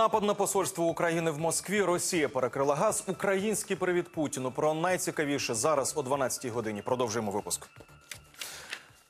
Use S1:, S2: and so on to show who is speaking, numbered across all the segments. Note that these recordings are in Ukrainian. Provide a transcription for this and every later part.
S1: Напад на посольство України в Москві. Росія перекрила газ. Український привіт Путіну. Про найцікавіше зараз о 12-й годині. Продовжуємо випуск.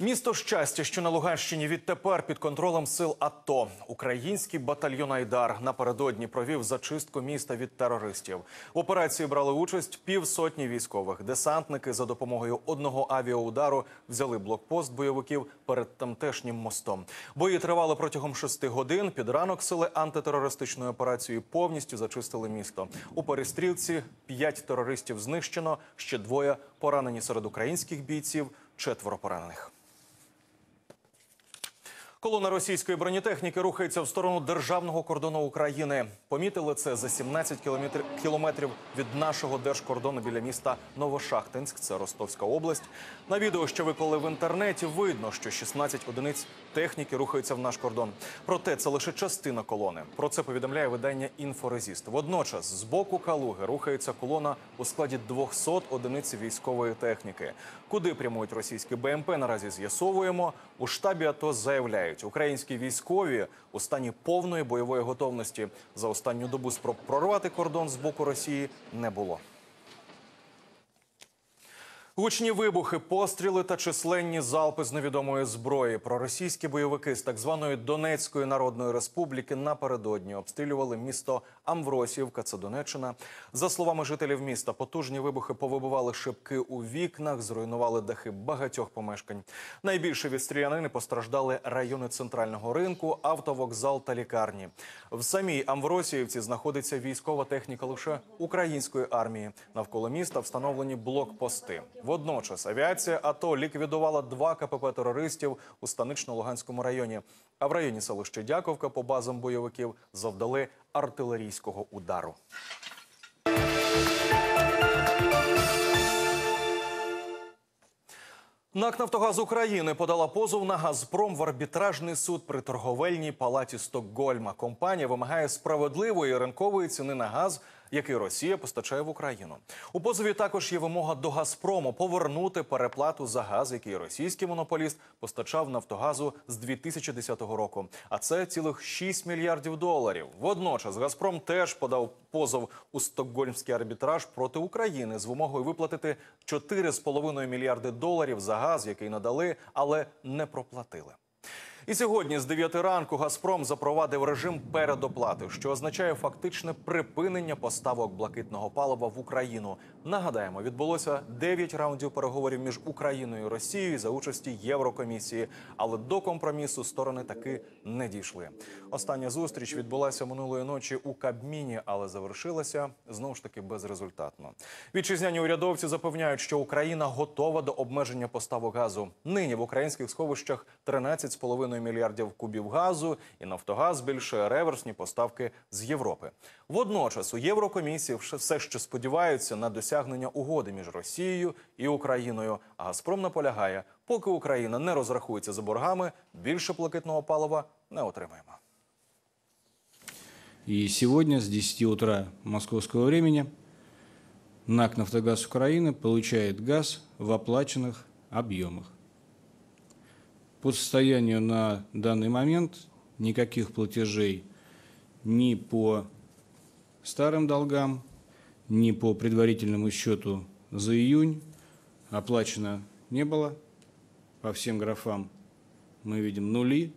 S1: Місто щастя, що на Луганщині відтепер під контролем сил АТО. Український батальйон Айдар напередодні провів зачистку міста від терористів. В операції брали участь півсотні військових. Десантники за допомогою одного авіаудару взяли блокпост бойовиків перед тамтешнім мостом. Бої тривали протягом шести годин. Під ранок сили антитерористичної операції повністю зачистили місто. У перестрілці п'ять терористів знищено. Ще двоє поранені серед українських бійців. Четверо поранених. Колона російської бронетехніки рухається в сторону державного кордону України. Помітили це за 17 кілометрів, від нашого держкордону біля міста Новошахтинськ. Це Ростовська область. На відео, що виклали в інтернеті, видно, що 16 одиниць техніки рухаються в наш кордон. Проте це лише частина колони. Про це повідомляє видання Інфорезіст. Водночас з боку Калуги рухається колона у складі 200 одиниць військової техніки. Куди прямують російські БМП? Наразі з'ясовуємо. У штабі АТО заявляють, українські військові у стані повної бойової готовності за останню добу спроб прорвати кордон з боку Росії не було. Гучні вибухи, постріли та численні залпи з невідомої зброї. Проросійські бойовики з так званої Донецької Народної Республіки напередодні обстрілювали місто Амвросіївка, це Донеччина. За словами жителів міста, потужні вибухи повибивали шибки у вікнах, зруйнували дахи багатьох помешкань. Найбільше від стрілянини постраждали райони центрального ринку, автовокзал та лікарні. В самій Амвросіївці знаходиться військова техніка лише української армії. Навколо міста встановлені блокпости. Водночас авіація АТО ліквідувала два КПП терористів у станично-Луганському районі. А в районі селища Дяковка по базам бойовиків завдали артилерійського удару. НАК «Нафтогаз України подала позов на Газпром в арбітражний суд при торговельній палаті Стокгольма. Компанія вимагає справедливої ринкової ціни на газ, який Росія постачає в Україну. У позові також є вимога до Газпрому повернути переплату за газ, який російський монополіст постачав Нафтогазу з 2010 року. А це цілих 6 мільярдів доларів. Водночас Газпром теж подав позов у стокгольмський арбітраж проти України з вимогою виплатити 4,5 мільярди доларів за газ, який надали, але не проплатили. І сьогодні з 9 ранку Газпром запровадив режим передоплати, що означає фактичне припинення поставок блакитного палива в Україну. Нагадаємо, відбулося 9 раундів переговорів між Україною і Росією за участі Єврокомісії, але до компромісу сторони таки не дійшли. Остання зустріч відбулася минулої ночі у Кабміні, але завершилася знову ж таки безрезультатно. Вітчизняні урядовці запевняють, що Україна готова до обмеження поставок газу. Нині в українських сховищах 13,5 мільярдів кубів газу, і Нафтогаз збільшує реверсні поставки з Європи. Водночас у Єврокомісії все ще сподіваються на досягнення угоди між Росією і Україною. А Газпром наполягає, поки Україна не розрахується за боргами, більше блакитного палива не отримаємо.
S2: И сегодня с 10 утра московского времени НАК «Нафтогаз Украины» получает газ в оплаченных объемах. По состоянию на данный момент никаких платежей ни по старым долгам, ни по предварительному счету за июнь оплачено не было. По всем графам мы видим нули.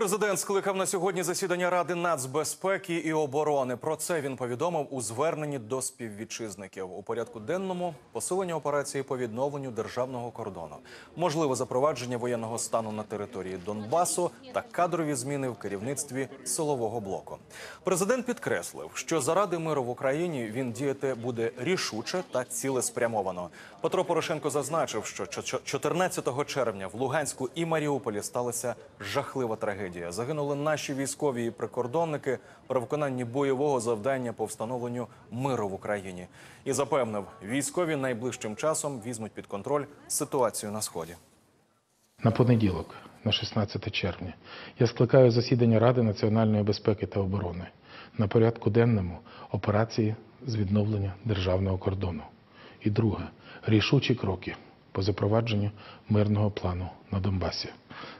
S1: Президент скликав на сьогодні засідання Ради нацбезпеки і оборони. Про це він повідомив у зверненні до співвітчизників. У порядку денному посилення операції по відновленню державного кордону, можливе запровадження воєнного стану на території Донбасу та кадрові зміни в керівництві силового блоку. Президент підкреслив, що заради миру в Україні він діяти буде рішуче та цілеспрямовано. Петро Порошенко зазначив, що 14 червня в Луганську і Маріуполі сталася жахлива трагедія. Загинули наші військові і прикордонники при виконанні бойового завдання по встановленню миру в Україні. І запевнив, військові найближчим часом візьмуть під контроль ситуацію на сході.
S3: На понеділок, на 16 червня, я скликаю засідання Ради національної безпеки та оборони на порядку денному операції з відновлення державного кордону. І друге рішучі кроки по запровадженню мирного плану на Донбасі.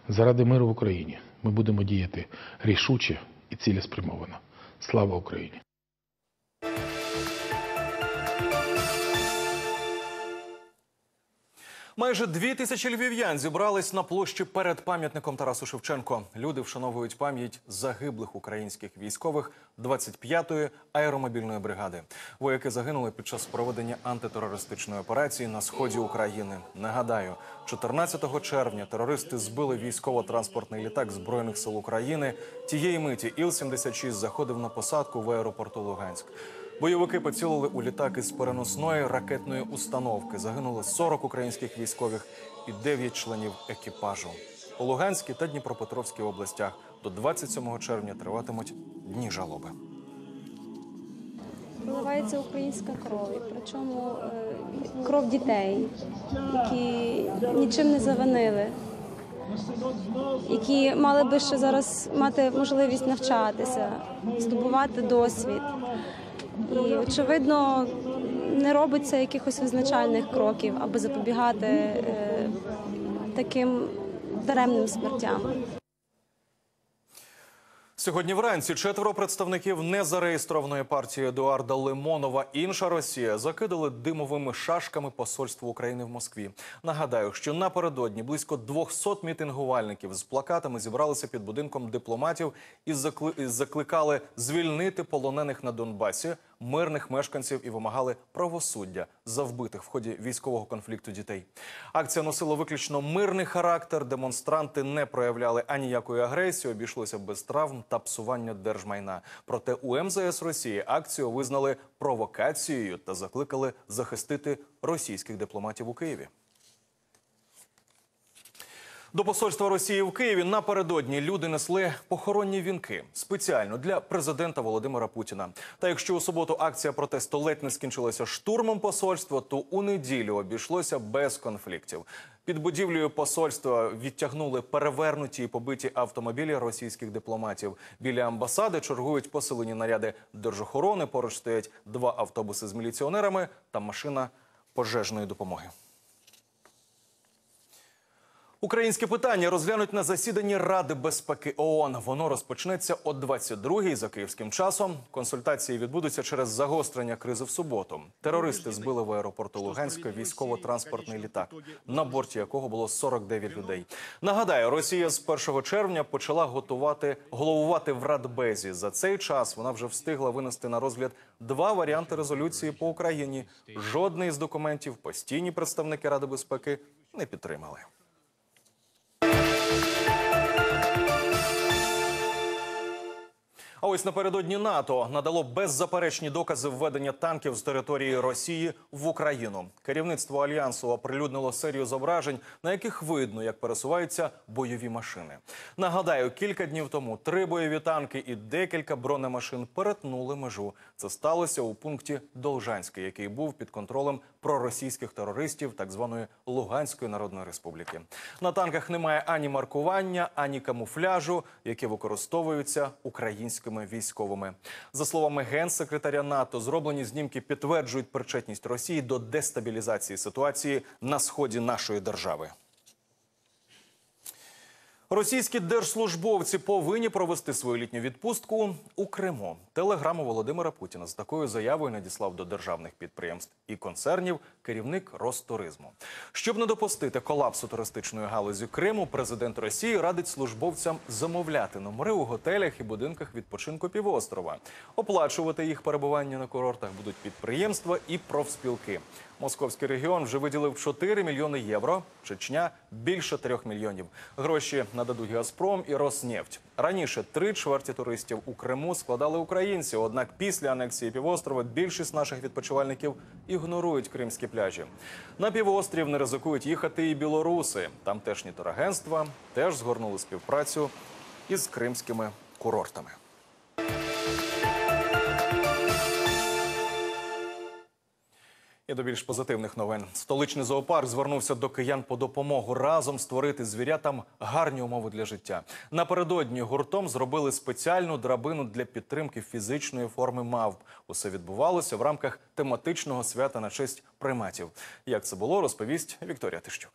S3: Заради миру в Україні ми будемо діяти рішуче і цілеспрямовано. Слава Україні!
S1: Майже дві тисячі львів'ян зібрались на площі перед пам'ятником Тарасу Шевченко. Люди вшановують пам'ять загиблих українських військових 25-ї аеромобільної бригади. Вояки загинули під час проведення антитерористичної операції на сході України. Нагадаю, 14 червня терористи збили військово-транспортний літак збройних сил України. Тієї миті Іл-76 заходив на посадку в аеропорту Луганськ. Бойовики поцілили у літак із переносної ракетної установки. Загинуло 40 українських військових і 9 членів екіпажу. У Луганській та Дніпропетровській областях до 27 червня триватимуть дні жалоби.
S4: Виливається українська кров, і причому е, кров дітей, які нічим не завинили, які мали би ще зараз мати можливість навчатися, здобувати досвід. І очевидно не робиться якихось визначальних кроків, аби запобігати е, таким даремним смертям.
S1: Сьогодні вранці четверо представників незареєстрованої партії Едуарда Лимонова Інша Росія закидали димовими шашками посольство України в Москві. Нагадаю, що напередодні близько 200 мітингувальників з плакатами зібралися під будинком дипломатів і закли... закликали звільнити полонених на Донбасі мирних мешканців і вимагали правосуддя за вбитих в ході військового конфлікту дітей. Акція носила виключно мирний характер. Демонстранти не проявляли аніякої агресії, обійшлося без травм та псування держмайна. Проте у МЗС Росії акцію визнали провокацією та закликали захистити російських дипломатів у Києві. До посольства Росії в Києві напередодні люди несли похоронні вінки спеціально для президента Володимира Путіна. Та якщо у суботу акція протесту ледь не скінчилася штурмом посольства, то у неділю обійшлося без конфліктів. Під будівлею посольства відтягнули перевернуті і побиті автомобілі російських дипломатів. Біля амбасади чергують посилені наряди держохорони. Поруч стоять два автобуси з міліціонерами та машина пожежної допомоги. Українське питання розглянуть на засіданні Ради безпеки ООН. Воно розпочнеться о 22-й за київським часом. Консультації відбудуться через загострення кризи в суботу. Терористи збили в аеропорту Луганська військово-транспортний літак, на борті якого було 49 людей. Нагадаю, Росія з 1 червня почала готувати головувати в Радбезі. За цей час вона вже встигла винести на розгляд два варіанти резолюції по Україні. Жодний з документів постійні представники Ради безпеки не підтримали. А ось напередодні НАТО надало беззаперечні докази введення танків з території Росії в Україну. Керівництво альянсу оприлюднило серію зображень, на яких видно, як пересуваються бойові машини. Нагадаю, кілька днів тому три бойові танки і декілька бронемашин перетнули межу. Це сталося у пункті Должанський, який був під контролем проросійських терористів так званої Луганської Народної Республіки. На танках немає ані маркування, ані камуфляжу, які використовуються українськими військовими. За словами генсекретаря НАТО, зроблені знімки підтверджують причетність Росії до дестабілізації ситуації на сході нашої держави. Російські держслужбовці повинні провести свою літню відпустку у Криму. Телеграму Володимира Путіна з такою заявою надіслав до державних підприємств і концернів керівник Ростуризму. Щоб не допустити колапсу туристичної галузі Криму, президент Росії радить службовцям замовляти номери у готелях і будинках відпочинку півострова. Оплачувати їх перебування на курортах будуть підприємства і профспілки. Московський регіон вже виділив 4 мільйони євро. Чечня більше 3 мільйонів. Гроші нададуть Газпром і Роснефть. Раніше три чверті туристів у Криму складали українці. Однак після анексії півострова більшість наших відпочивальників ігнорують кримські пляжі. На півострів не ризикують їхати і білоруси. Тамтешні турагентства теж згорнули співпрацю із кримськими курортами. І до більш позитивних новин. Столичний зоопарк звернувся до киян по допомогу разом створити звірятам гарні умови для життя. Напередодні гуртом зробили спеціальну драбину для підтримки фізичної форми мавп. Усе відбувалося в рамках тематичного свята на честь приматів. Як це було, розповість Вікторія Тищук.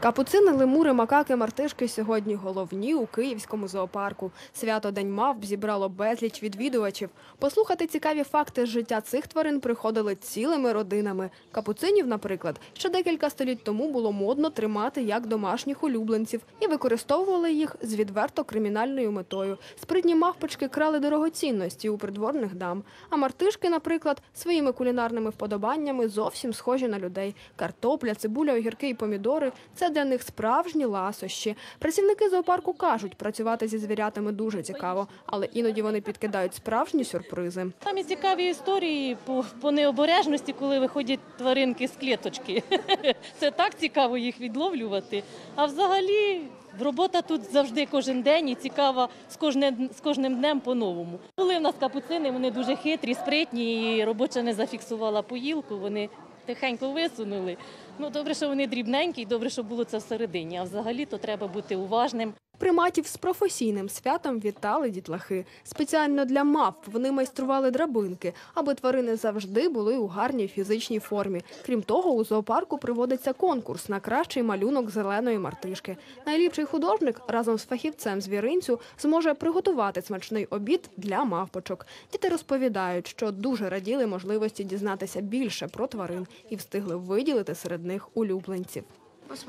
S5: Капуцини, лемури, макаки, мартишки сьогодні головні у київському зоопарку. Свято День мавп зібрало безліч відвідувачів. Послухати цікаві факти з життя цих тварин приходили цілими родинами. Капуцинів, наприклад, ще декілька століть тому було модно тримати як домашніх улюбленців і використовували їх з відверто кримінальною метою. Спритні мавпочки крали дорогоцінності у придворних дам. А мартишки, наприклад, своїми кулінарними вподобаннями зовсім схожі на людей. Картопля, цибуля, огірки і помідори це для них справжні ласощі. Працівники зоопарку кажуть, працювати зі звірятами дуже цікаво, але іноді вони підкидають справжні сюрпризи.
S6: Там і цікаві історії по, по необережності, коли виходять тваринки з клеточки. Це так цікаво їх відловлювати. А взагалі робота тут завжди кожен день і цікава з кожним, з кожним днем по-новому. Були в нас капуцини, вони дуже хитрі, спритні, і робоча не зафіксувала поїлку, вони тихенько висунули. Ну, добре, що вони дрібненькі, добре, що було це всередині. А взагалі то треба бути уважним.
S5: Приматів з професійним святом вітали дітлахи. Спеціально для мавп вони майстрували драбинки, аби тварини завжди були у гарній фізичній формі. Крім того, у зоопарку проводиться конкурс на кращий малюнок зеленої мартишки. Найліпший художник разом з фахівцем звіринцю зможе приготувати смачний обід для мавпочок. Діти розповідають, що дуже раділи можливості дізнатися більше про тварин і встигли виділити серед них улюбленців.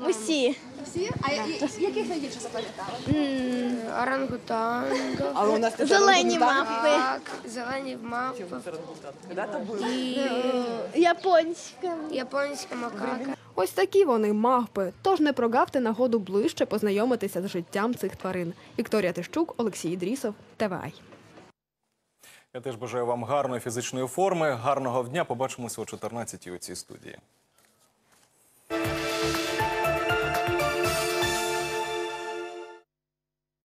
S7: Усі.
S8: Всі? А яких найбільше запам'ятали?
S7: Орангутанга.
S9: Але у нас
S7: Зелені мавпи.
S8: Так, зелені мавпи,
S7: І японська.
S8: японська макака.
S5: Ось такі вони мавпи. Тож не прогавте нагоду ближче познайомитися з життям цих тварин. Вікторія Тищук, Олексій Ідрісов, ТВАЙ.
S1: Я теж бажаю вам гарної фізичної форми, гарного дня. Побачимося о 14-й у цій студії.